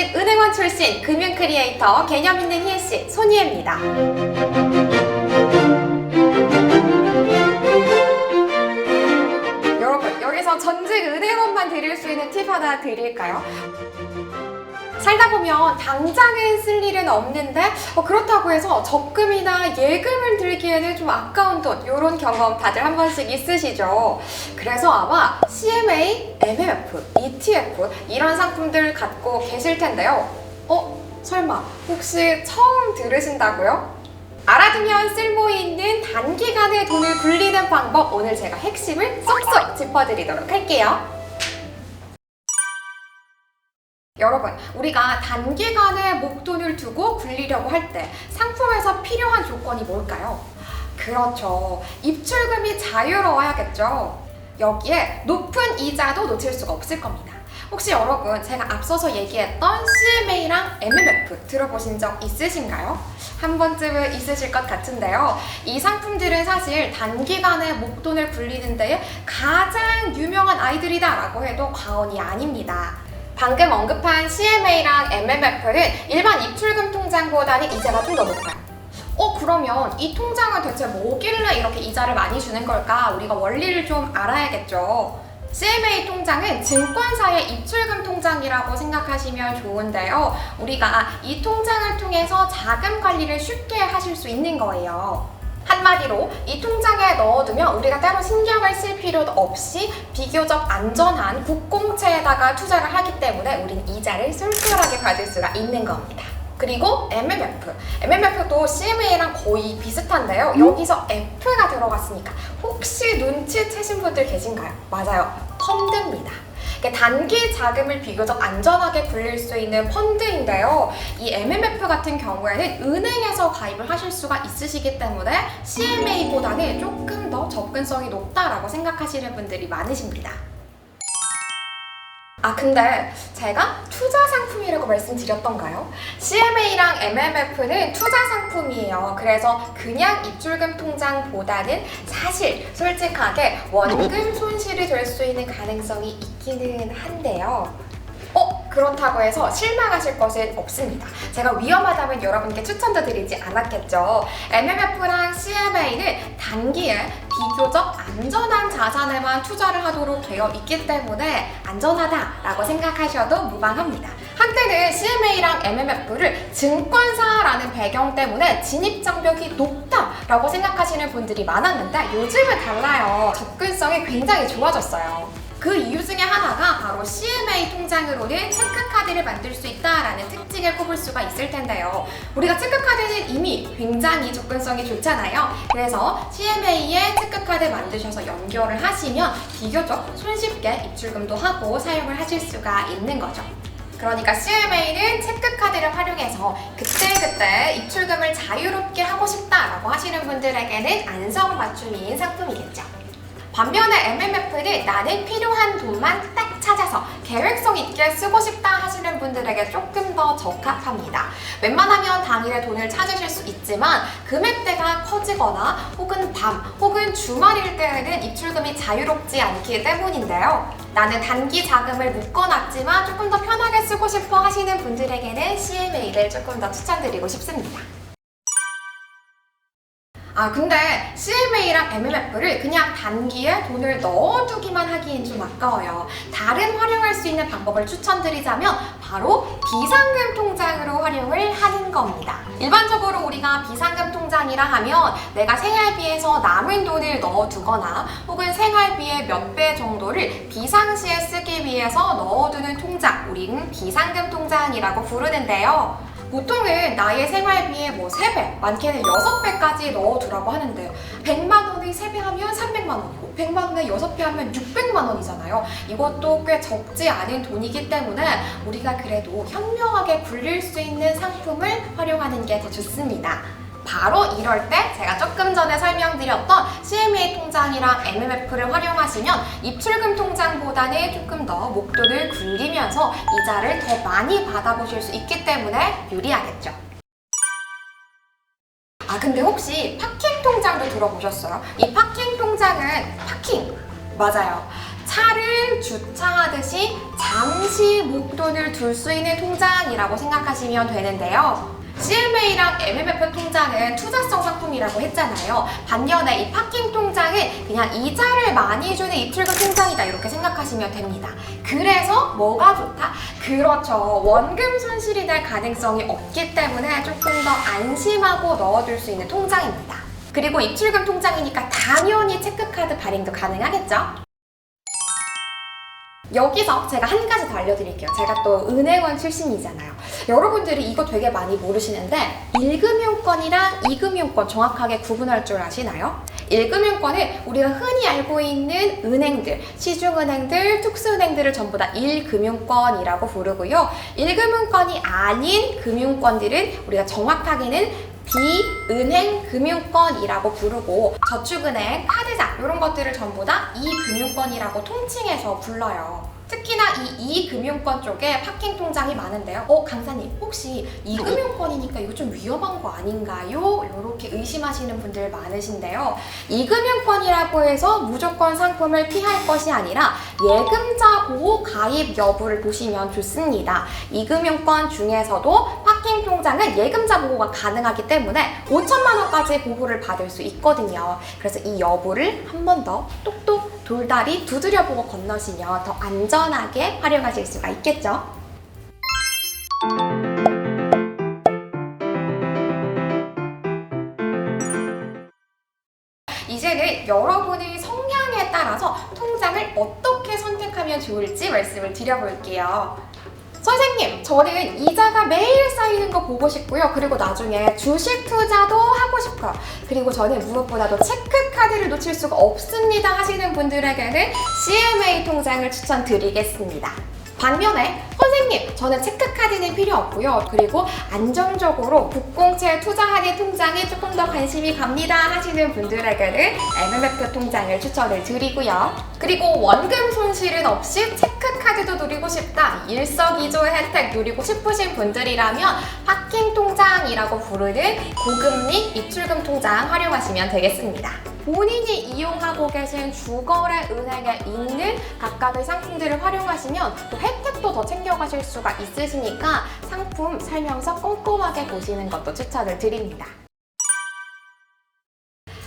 전직 은행원 출신 금융 크리에이터 개념 있는 희애 씨 손희애입니다. 여러분 여기서 전직 은행원만 드릴 수 있는 팁 하나 드릴까요? 살다 보면 당장은 쓸 일은 없는데 어, 그렇다고 해서 적금이나 예금을 들기에는 좀 아까운 돈 이런 경험 다들 한 번씩 있으시죠. 그래서 아마 CMA, MMF, ETF 이런 상품들 갖고 계실 텐데요. 어? 설마 혹시 처음 들으신다고요? 알아두면 쓸모 있는 단기간에 돈을 굴리는 방법 오늘 제가 핵심을 쏙쏙 짚어드리도록 할게요. 여러분, 우리가 단기간에 목돈을 두고 굴리려고 할 때 상품에서 필요한 조건이 뭘까요? 그렇죠. 입출금이 자유로워야겠죠. 여기에 높은 이자도 놓칠 수가 없을 겁니다. 혹시 여러분 제가 앞서서 얘기했던 CMA랑 MMF 들어보신 적 있으신가요? 한 번쯤은 있으실 것 같은데요. 이 상품들은 사실 단기간에 목돈을 굴리는 데에 가장 유명한 아이들이다라고 해도 과언이 아닙니다. 방금 언급한 CMA랑 MMF는 일반 입출금 통장보다는 이자가 좀 더 높아요. 어, 그러면 이 통장은 대체 뭐길래 이렇게 이자를 많이 주는 걸까? 우리가 원리를 좀 알아야겠죠. CMA 통장은 증권사의 입출금 통장이라고 생각하시면 좋은데요. 우리가 이 통장을 통해서 자금 관리를 쉽게 하실 수 있는 거예요. 한마디로 이 통장에 넣어두면 우리가 따로 신경을 쓸 필요도 없이 비교적 안전한 국공채에다가 투자를 하기 때문에 우린 이자를 쏠쏠하게 받을 수가 있는 겁니다. 그리고 MMF. MMF도 CMA랑 거의 비슷한데요. 여기서 F가 들어갔으니까 혹시 눈치채신 분들 계신가요? 맞아요. 펀드입니다. 이게 단기 자금을 비교적 안전하게 굴릴 수 있는 펀드인데요. 이 MMF 같은 경우에는 은행에서 가입을 하실 수가 있으시기 때문에 CMA보다는 조금 더 접근성이 높다라고 생각하시는 분들이 많으십니다. 아 근데 제가 투자 상품이라고 말씀드렸던가요? CMA랑 MMF는 투자 상품이에요. 그래서 그냥 입출금 통장보다는 사실 솔직하게 원금 손실이 될 수 있는 가능성이 있기는 한데요. 어? 그렇다고 해서 실망하실 것은 없습니다. 제가 위험하다면 여러분께 추천도 드리지 않았겠죠. MMF랑 CMA는 단기에 비교적 안전한 자산에만 투자를 하도록 되어 있기 때문에 안전하다라고 생각하셔도 무방합니다. 한때는 CMA랑 MMF를 증권사라는 배경 때문에 진입 장벽이 높다라고 생각하시는 분들이 많았는데 요즘은 달라요. 접근성이 굉장히 좋아졌어요. 그 이유 중에 하나가 바로 CMA 통장으로는 체크카드를 만들 수 있다라는 특징을 꼽을 수가 있을 텐데요. 우리가 체크카드는 이미 굉장히 접근성이 좋잖아요. 그래서 CMA에 체크카드 만드셔서 연결을 하시면 비교적 손쉽게 입출금도 하고 사용을 하실 수가 있는 거죠. 그러니까 CMA는 체크카드를 활용해서 그때그때 입출금을 자유롭게 하고 싶다라고 하시는 분들에게는 안성 맞춤인 상품이겠죠. 반면에 MMF는 나는 필요한 돈만 딱 찾아서 계획성 있게 쓰고 싶다 하시는 분들에게 조금 더 적합합니다. 웬만하면 당일에 돈을 찾으실 수 있지만 금액대가 커지거나 혹은 밤 혹은 주말일 때에는 입출금이 자유롭지 않기 때문인데요. 나는 단기 자금을 묶어놨지만 조금 더 편하게 쓰고 싶어 하시는 분들에게는 CMA를 조금 더 추천드리고 싶습니다. 아 근데 CMA랑 MMF를 그냥 단기에 돈을 넣어두기만 하기엔 좀 아까워요. 다른 활용할 수 있는 방법을 추천드리자면 바로 비상금 통장으로 활용을 하는 겁니다. 일반적으로 우리가 비상금 통장이라 하면 내가 생활비에서 남은 돈을 넣어두거나 혹은 생활비의 몇 배 정도를 비상시에 쓰기 위해서 넣어두는 통장, 우리는 비상금 통장이라고 부르는데요. 보통은 나의 생활비의 뭐 3배, 많게는 6배까지 넣어두라고 하는데 100만 원의 3배 하면 300만 원이고 100만 원에 6배 하면 600만 원이잖아요. 이것도 꽤 적지 않은 돈이기 때문에 우리가 그래도 현명하게 굴릴 수 있는 상품을 활용하는 게 더 좋습니다. 바로 이럴 때 제가 조금 전에 설명드렸던 CMA 통장이랑 MMF를 활용하시면 입출금 통장보다는 조금 더 목돈을 굴리면서 이자를 더 많이 받아보실 수 있기 때문에 유리하겠죠. 아 근데 혹시 파킹 통장도 들어보셨어요? 이 파킹 통장은 파킹 맞아요. 차를 주차하듯이 잠시 목돈을 둘 수 있는 통장이라고 생각하시면 되는데요. CMA랑 MMF 통장은 투자성 상품이라고 했잖아요. 반면에 이 파킹 통장은 그냥 이자를 많이 주는 입출금 통장이다 이렇게 생각하시면 됩니다. 그래서 뭐가 좋다? 그렇죠. 원금 손실이 날 가능성이 없기 때문에 조금 더 안심하고 넣어둘 수 있는 통장입니다. 그리고 입출금 통장이니까 당연히 체크카드 발행도 가능하겠죠? 여기서 제가 한 가지 더 알려드릴게요. 제가 또 은행원 출신이잖아요. 여러분들이 이거 되게 많이 모르시는데 1금융권이랑 2금융권 정확하게 구분할 줄 아시나요? 1금융권은 우리가 흔히 알고 있는 은행들, 시중은행들, 특수은행들을 전부 다 1금융권이라고 부르고요. 1금융권이 아닌 금융권들은 우리가 정확하게는 비은행 금융권이라고 부르고 저축은행, 카드사 이런 것들을 전부 다 이금융권이라고 통칭해서 불러요. 특히나 이 이금융권 쪽에 파킹 통장이 많은데요. 어, 강사님 혹시 이금융권이니까 이거 좀 위험한 거 아닌가요? 이렇게 의심하시는 분들 많으신데요. 이금융권이라고 해서 무조건 상품을 피할 것이 아니라 예금자 보호 가입 여부를 보시면 좋습니다. 이금융권 중에서도 파킹 통장은 예금자 보호가 가능하기 때문에 5천만 원까지 보호를 받을 수 있거든요. 그래서 이 여부를 한 번 더 똑똑 돌다리 두드려 보고 건너시면 더 안전 하게 활용하실 수가 있겠죠. 이제는 여러분의 성향에 따라서 통장을 어떻게 선택하면 좋을지 말씀을 드려볼게요. 선생님, 저는 이자가 매일 쌓이는 거 보고 싶고요. 그리고 나중에 주식 투자도 하고 싶어요. 그리고 저는 무엇보다도 체크카드를 놓칠 수가 없습니다 하시는 분들에게는 CMA 통장을 추천드리겠습니다. 반면에 선생님, 저는 체크카드는 필요 없고요. 그리고 안정적으로 국공채 투자하는 통장에 조금 더 관심이 갑니다 하시는 분들에게는 MMF 통장을 추천을 드리고요. 그리고 원금 손실은 없이 체크카드도 누리고 싶다. 일석이조의 혜택 누리고 싶으신 분들이라면 파킹 통장이라고 부르는 고금리 입출금 통장 활용하시면 되겠습니다. 본인이 이용하고 계신 주거래 은행에 있는 각각의 상품들을 활용하시면 또 혜택도 더 챙겨가실 수가 있으시니까 상품 설명서 꼼꼼하게 보시는 것도 추천을 드립니다.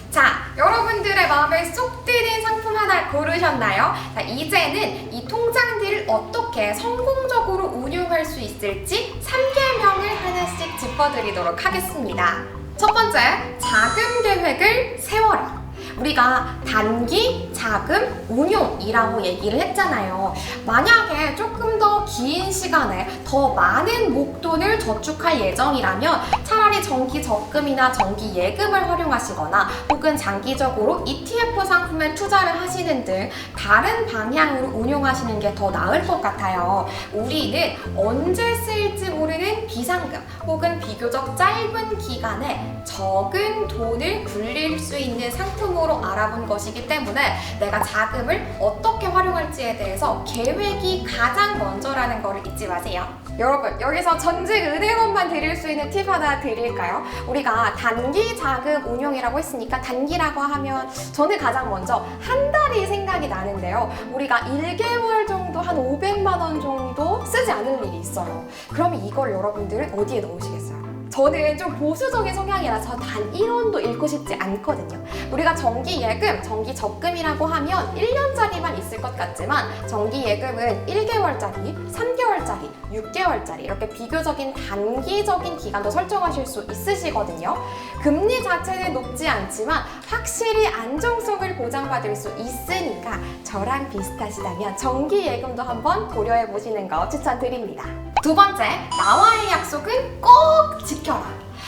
자, 여러분들의 마음에 쏙 드는 상품 하나 고르셨나요? 자, 이제는 이 통장들을 어떻게 성공적으로 운용할 수 있을지 3개명을 하나씩 짚어드리도록 하겠습니다. 첫 번째, 자금 계획을 세워라. 우리가 단기 자금 운용이라고 얘기를 했잖아요. 만약에 조금 더 긴 시간에 더 많은 목돈을 저축할 예정이라면 차라리 정기 적금이나 정기 예금을 활용하시거나 혹은 장기적으로 ETF 상품에 투자를 하시는 등 다른 방향으로 운용하시는 게 더 나을 것 같아요. 우리는 언제 쓰일지 모르는 비상금 혹은 비교적 짧은 기간에 적은 돈을 굴릴 수 있는 상품으로 알아본 것이기 때문에 내가 자금을 어떻게 활용할지에 대해서 계획이 가장 먼저라는 거를 잊지 마세요. 여러분 여기서 전직 은행원만 드릴 수 있는 팁 하나 드릴까요? 우리가 단기 자금 운용이라고 했으니까 단기라고 하면 저는 가장 먼저 한 달이 생각이 나는데요. 우리가 1개월 정도 한 500만 원 정도 쓰지 않을 일이 있어요. 그러면 이걸 여러분들은 어디에 넣으시겠어요? 저는 좀 보수적인 성향이라서 단 1원도 잃고 싶지 않거든요. 우리가 정기 예금, 정기 적금이라고 하면 1년짜리만 있을 것 같지만 정기 예금은 1개월짜리, 3개월짜리, 6개월짜리 이렇게 비교적인 단기적인 기간도 설정하실 수 있으시거든요. 금리 자체는 높지 않지만 확실히 안정성을 보장받을 수 있으니까 저랑 비슷하시다면 정기 예금도 한번 고려해 보시는 거 추천드립니다. 두 번째, 나와의 약속은 꼭 지켜라.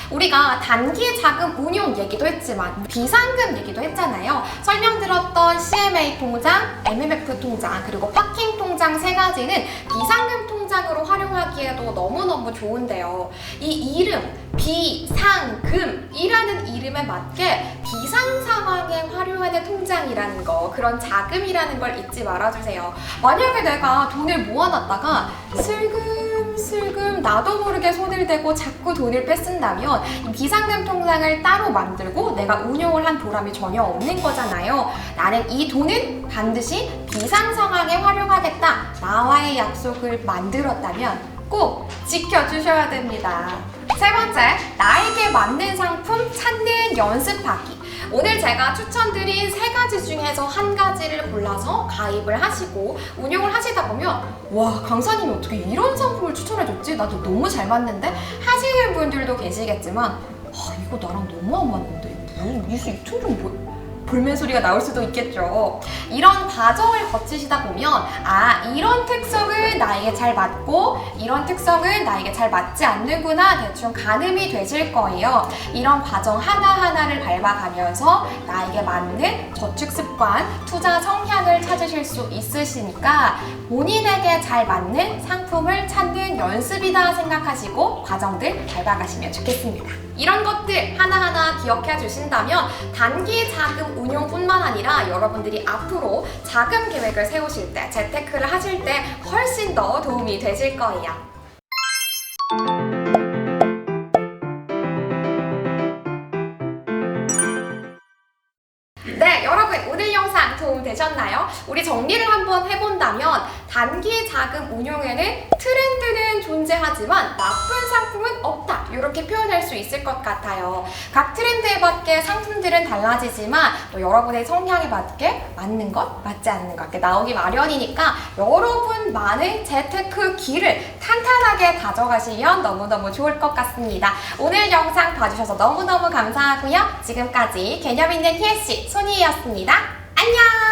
우리가 단기 자금 운용 얘기도 했지만 비상금 얘기도 했잖아요. 설명드렸던 CMA 통장, MMF 통장, 그리고 파킹 통장 세 가지는 비상금 통장으로 활용하기에도 너무너무 좋은데요. 이 이름, 비상금이라는 이름에 맞게 비상 상황에 활용하는 통장이라는 거, 그런 자금이라는 걸 잊지 말아주세요. 만약에 내가 돈을 모아놨다가 슬금 슬금슬금 나도 모르게 손을 대고 자꾸 돈을 뺏쓴다면 이 비상금 통장을 따로 만들고 내가 운용을 한 보람이 전혀 없는 거잖아요. 나는 이 돈은 반드시 비상 상황에 활용하겠다. 나와의 약속을 만들었다면 꼭 지켜주셔야 됩니다. 세 번째, 나에게 맞는 상품 찾는 연습하기. 오늘 제가 추천드린 세 가지 중에서 한 가지를 골라서 가입을 하시고 운용을 하시다 보면 와 강사님이 어떻게 이런 상품을 추천해줬지? 나도 너무 잘 맞는데 하시는 분들도 계시겠지만 아 이거 나랑 너무 안 맞는데 무슨 이수 이퉁좀 뭐 볼멘 소리가 나올 수도 있겠죠. 이런 과정을 거치시다 보면 아 이런 특성은 나에게 잘 맞고 이런 특성은 나에게 잘 맞지 않는구나 대충 가늠이 되실 거예요. 이런 과정 하나하나를 밟아가면서 나에게 맞는 저축 습관, 투자 성향을 찾으실 수 있으시니까 본인에게 잘 맞는 상품을 찾는 연습이다 생각하시고 과정들 밟아가시면 좋겠습니다. 이런 것들 하나하나 기억해 주신다면 단기 자금 운용뿐만 아니라 여러분들이 앞으로 자금 계획을 세우실 때, 재테크를 하실 때 훨씬 더 도움이 되실 거예요. 되셨나요? 우리 정리를 한번 해본다면 단기 자금 운용에는 트렌드는 존재하지만 나쁜 상품은 없다 이렇게 표현할 수 있을 것 같아요. 각 트렌드에 맞게 상품들은 달라지지만 또 여러분의 성향에 맞게 맞는 것, 맞지 않는 것 나오기 마련이니까 여러분만의 재테크 길을 탄탄하게 가져가시면 너무너무 좋을 것 같습니다. 오늘 영상 봐주셔서 너무너무 감사하고요. 지금까지 개념 있는 희애씨 손이었습니다. 안녕!